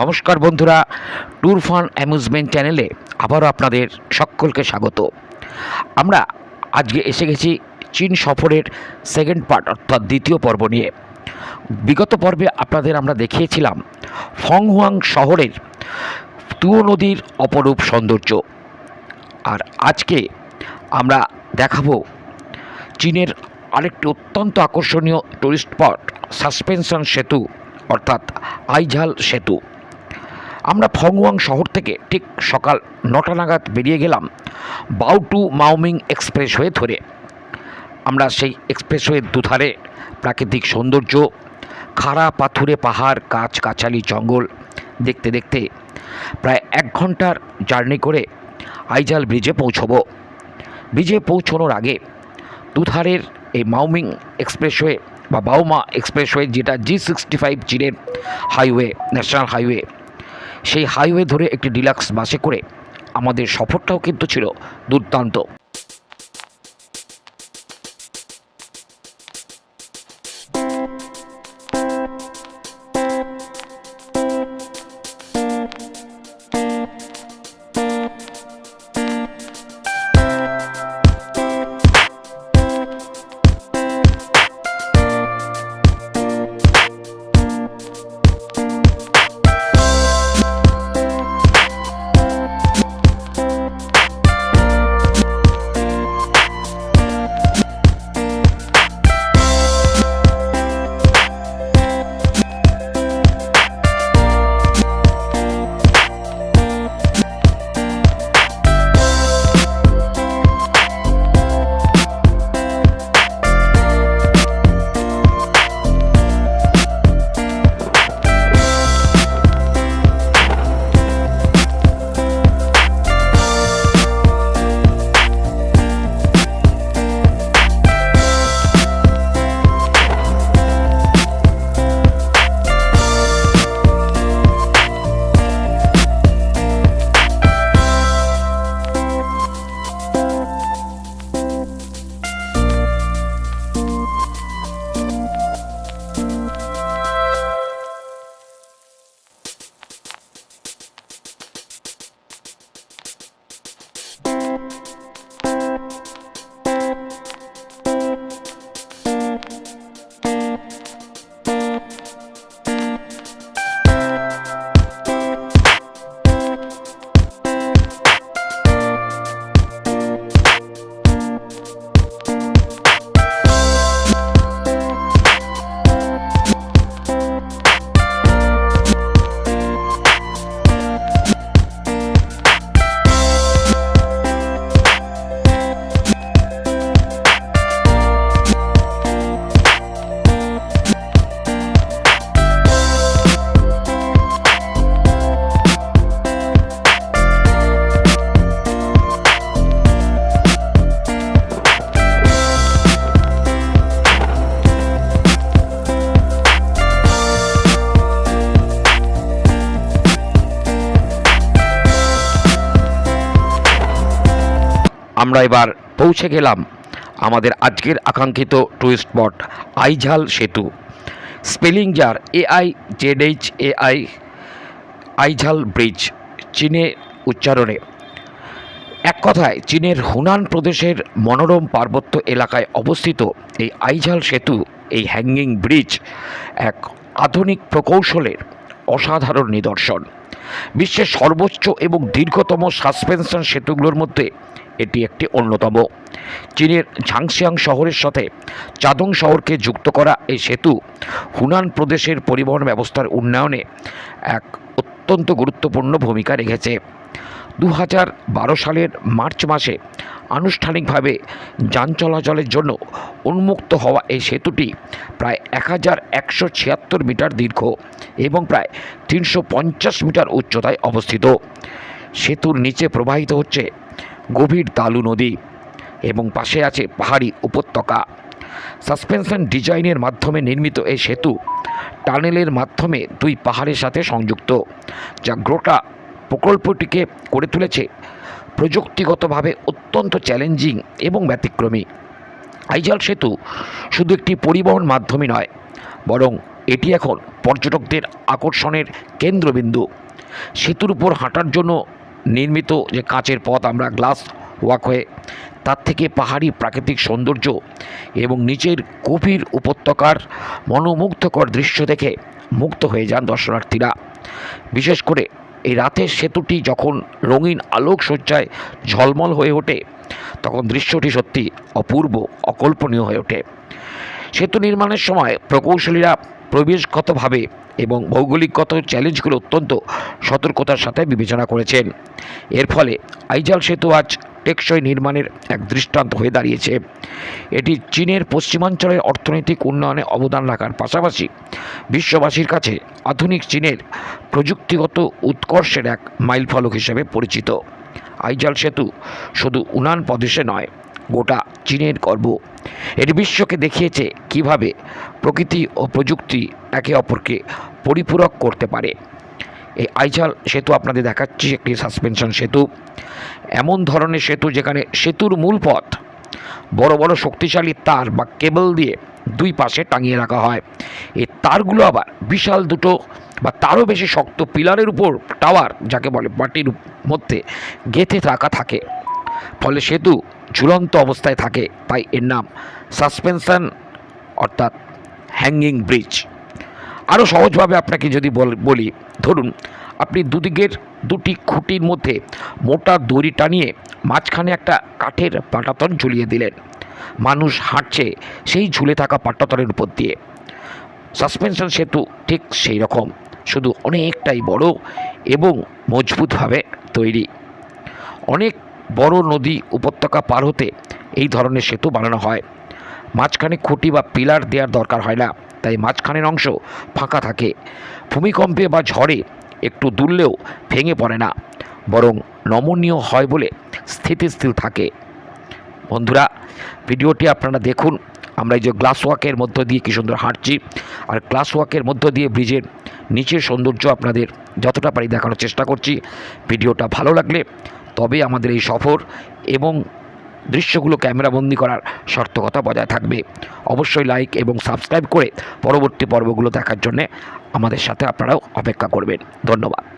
নমস্কার বন্ধুরা, tour fun amusement চ্যানেলে আবারও আপনাদের সকলকে স্বাগত। আমরা আজকে এসে গেছি চীন সফরের সেকেন্ড পার্ট অর্থাৎ দ্বিতীয় পর্ব নিয়ে। বিগত পর্বে আপনাদের আমরা দেখিয়েছিলাম ফংহুয়াং শহরের তুয়ো নদীর অপরূপ সৌন্দর্য। আর আজকে আমরা দেখাবো চীনের আরেকটি অত্যন্ত আকর্ষণীয় টুরিস্ট স্পট সাসপেনশন সেতু। অর্থাৎ আইঝাল সেতু। আমরা ফংওয়াং শহর থেকে ঠিক সকাল নটা নাগাদ বেরিয়ে গেলাম বাউ টু মাউমিং এক্সপ্রেসওয়ে ধরে। আমরা সেই এক্সপ্রেসওয়ের দুধারে প্রাকৃতিক সৌন্দর্য, খাড়া পাথুরে পাহাড় গাছ গাছালি জঙ্গল দেখতে দেখতে প্রায় এক ঘণ্টার জার্নি করে আইজাল ব্রিজে পৌঁছবো। ব্রিজে পৌঁছানোর আগে দুধারের এই মাউমিং এক্সপ্রেসওয়ে বা বাউমা এক্সপ্রেসওয়ে, যেটা জি সিক্সটি ফাইভ চীনের হাইওয়ে ন্যাশনাল হাইওয়ে সেই হাইওয়ে ধরে একটি ডিলাক্স বাসে করে আমাদের সফরটাও কিন্তু ছিল দুর্দান্ত। আমরা এবার পৌঁছে গেলাম আমাদের আজকের আকাঙ্ক্ষিত টুরিস্ট স্পট আইঝাল সেতু। স্পেলিং যার A I Z H A I Aizhai bridge চীনে উচ্চারণে। এক কথায়, চীনের হুনান প্রদেশের মনোরম পার্বত্য এলাকায় অবস্থিত এই আইঝাল সেতু, এই হ্যাঙ্গিং ব্রিজ এক আধুনিক প্রকৌশলের অসাধারণ নিদর্শন। বিশ্বের সর্বোচ্চ এবং দীর্ঘতম সাসপেনশন সেতুগুলোর মধ্যে এটি একটি অন্যতম। চীনের ঝাংসিয়াং শহরের সাথে চাদং শহরকে যুক্ত করা এই সেতু হুনান প্রদেশের পরিবহন ব্যবস্থার উন্নয়নে এক অত্যন্ত গুরুত্বপূর্ণ ভূমিকা রেখেছে। দু হাজার বারো সালের মার্চ মাসে আনুষ্ঠানিকভাবে যান চলাচলের জন্য উন্মুক্ত হওয়া এই সেতুটি প্রায় এক হাজার একশো ছিয়াত্তর মিটার দীর্ঘ এবং প্রায় তিনশো পঞ্চাশ মিটার উচ্চতায় অবস্থিত। সেতুর নিচে প্রবাহিত হচ্ছে গভীর তালু নদী এবং পাশে আছে পাহাড়ি উপত্যকা। সাসপেনশন ডিজাইনের মাধ্যমে নির্মিত এই সেতু টানেলের মাধ্যমে দুই পাহাড়ের সাথে সংযুক্ত, যা গ্রোটা প্রকল্পটিকে করে তুলেছে। প্রযুক্তিগতভাবে অত্যন্ত চ্যালেঞ্জিং এবং ব্যতিক্রমী। আইজাল সেতু শুধু একটি পরিবহন মাধ্যমই নয়, বরং এটি এখন পর্যটকদের আকর্ষণের কেন্দ্রবিন্দু। সেতুর উপর হাঁটার জন্য নির্মিত যে কাঁচের পথ আমরা গ্লাস ওয়াকওয়ে তার থেকে পাহাড়ি প্রাকৃতিক সৌন্দর্য এবং নিচের গভীর উপত্যকার মনোমুগ্ধকর দৃশ্য দেখে মুগ্ধ হয়ে যান দর্শনার্থীরা। বিশেষ করে এই রাতের সেতুটি যখন রঙিন আলোক সজ্জায় ঝলমল হয়ে ওঠে, তখন দৃশ্যটি সত্যি অপূর্ব, অকল্পনীয় হয়ে ওঠে। সেতু নির্মাণের সময় প্রকৌশলীরা পরিবেশগতভাবে এবং ভৌগোলিকগত চ্যালেঞ্জগুলো অত্যন্ত সতর্কতার সাথে বিবেচনা করেছেন। এর ফলে আইজাল সেতু আজ টেকসই নির্মাণের এক দৃষ্টান্ত হয়ে দাঁড়িয়েছে। এটি চীনের পশ্চিমাঞ্চলের অর্থনৈতিক উন্নয়নে অবদান রাখার পাশাপাশি বিশ্ববাসীর কাছে আধুনিক চীনের প্রযুক্তিগত উৎকর্ষের এক মাইলফলক হিসেবে পরিচিত। আইজাল সেতু শুধু উনান প্রদেশে নয়, গোটা চীনের গর্ব এটি বিশ্বকে দেখিয়েছে কীভাবে প্রকৃতি ও প্রযুক্তি একে অপরকে পরিপূরক করতে পারে। এই আইজাল সেতু আপনাদের দেখাচ্ছি, একটি সাসপেনশন সেতু। এমন ধরনের সেতু যেখানে সেতুর মূল পথ বড় বড় শক্তিশালী তার বা কেবল দিয়ে দুই পাশে টাঙিয়ে রাখা হয়। এই তারগুলো আবার বিশাল দুটো বা তারও বেশি শক্ত পিলারের উপর টাওয়ার, যাকে বলে মাটির মধ্যে গেঁথে রাখা থাকে। ফলে সেতু ঝুলন্ত অবস্থায় থাকে, তাই এর নাম সাসপেনশন অর্থাৎ হ্যাঙ্গিং ব্রিজ আরও সহজভাবে আপনাকে যদি বল- ধরুন, আপনি দুদিকের দুটি খুঁটির মধ্যে মোটা দড়ি টানিয়ে মাঝখানে একটা কাঠের পাটাতন ঝুলিয়ে দিলেন। মানুষ হাঁটছে সেই ঝুলে থাকা পাটাতনের উপর দিয়ে। সাসপেনশন সেতু ঠিক সেই রকম, শুধু অনেকটাই বড় এবং মজবুতভাবে তৈরি। অনেক বড় নদী উপত্যকা পার হতে এই ধরনের সেতু বানানো হয়। মাঝখানে খুঁটি বা পিলার দেওয়ার দরকার হয় না, তাই মাঝখানের অংশ ফাঁকা থাকে। ভূমিকম্পে বা ঝড়ে একটু দুললেও ভেঙে পড়ে না, বরং নমনীয় হয় বলে স্থিতিশীল থাকে। বন্ধুরা, ভিডিওটি আপনারা দেখুন। আমরা এই যে গ্লাস ওয়াকের মধ্য দিয়ে কী সুন্দর হাঁটছি, আর গ্লাস ওয়াকের মধ্য দিয়ে ব্রিজের নিচের সৌন্দর্য আপনাদের যতটা পারি দেখানোর চেষ্টা করছি। ভিডিওটা ভালো লাগলে তবে আমাদের এই সফর এবং দৃশ্যগুলো ক্যামেরাবন্দি করার সার্থকতা বজায় থাকবে। অবশ্যই লাইক এবং সাবস্ক্রাইব করে পরবর্তী পর্বগুলো দেখার জন্যে আমাদের সাথে আপনারাও অপেক্ষা করবেন। ধন্যবাদ।